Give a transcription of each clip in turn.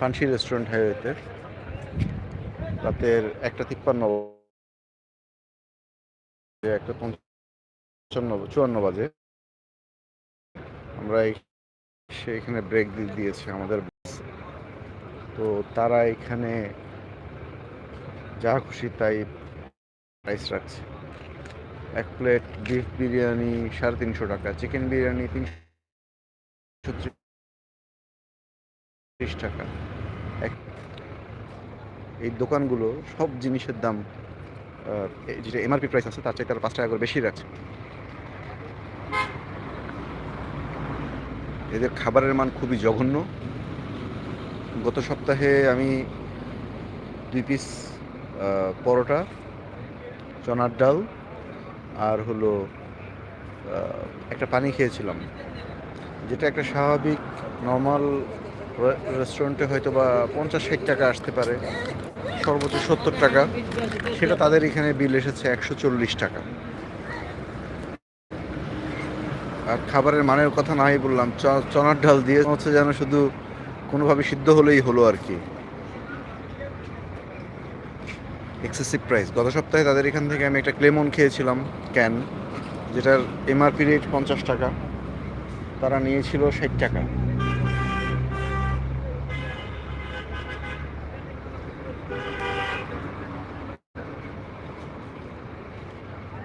Fancy restaurant হাইওয়েতে রাতের একটা তিপ্পান্ন একটা পঞ্চান্ন, চুয়ান্ন বাজে। আমরা সে এখানে ব্রেক দিয়েছে আমাদের তো তারা এখানে যা খুশি তাই প্রাইস রাখছে। এক প্লেট বিফ বিরিয়ানি সাড়ে তিনশো টাকা চিকেন বিরিয়ানি তিনশো ত্রিশ টাকা। এক এই দোকানগুলো সব জিনিসের দাম যেটা এমআরপি প্রাইস আছে, তার চাইতে আরও পাঁচ টাকা করে বেশি রাখছে। এদের খাবারের মান খুবই জঘন্য। গত সপ্তাহে আমি দুই পিস পরোটা, চনার ডাল আর হলো একটা পানি খেয়েছিলাম। যেটা একটা স্বাভাবিক নর্মাল রেস্টুরেন্টে হয়তো বা পঞ্চাশ ষাট টাকা আসতে পারে, সর্বোচ্চ সত্তর টাকা। সেটা তাদের এখানে বিল এসেছে একশো চল্লিশ টাকা। আর খাবারের মানের কথা নাই বললাম চনার ডাল দিয়ে হচ্ছে যেন শুধু কোনোভাবে সিদ্ধ হলেই হলো আর কি। এক্সেসিভ প্রাইস গত সপ্তাহে তাদের এখান থেকে আমি একটা ক্লেমন খেয়েছিলাম, ক্যান, যেটার এমআরপি রেট পঞ্চাশ টাকা। তারা নিয়েছিল ষাট টাকা।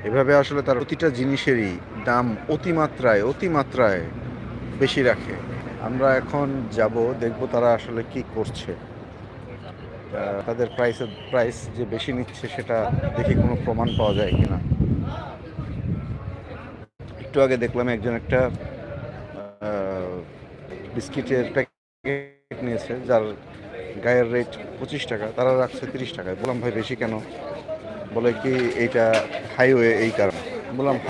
এভাবে আসলে তার প্রতিটা জিনিসেরই দাম অতিমাত্রায় অতিমাত্রায় বেশি রাখে। আমরা এখন যাব, দেখব তারা আসলে কি করছে। তাদের প্রাইসের প্রাইস যে বেশি নিচ্ছে সেটা দেখে কোনো প্রমাণ পাওয়া যায় কিনা। একটু আগে দেখলাম একজন একটা বিস্কিটের প্যাকেট নিয়েছে, যার গায়ের রেট পঁচিশ টাকা, তারা রাখছে তিরিশ টাকায়। বললাম, ভাই, বেশি কেন? বলে কি, এইটা হাইওয়ে এই কারণে। বললাম হাই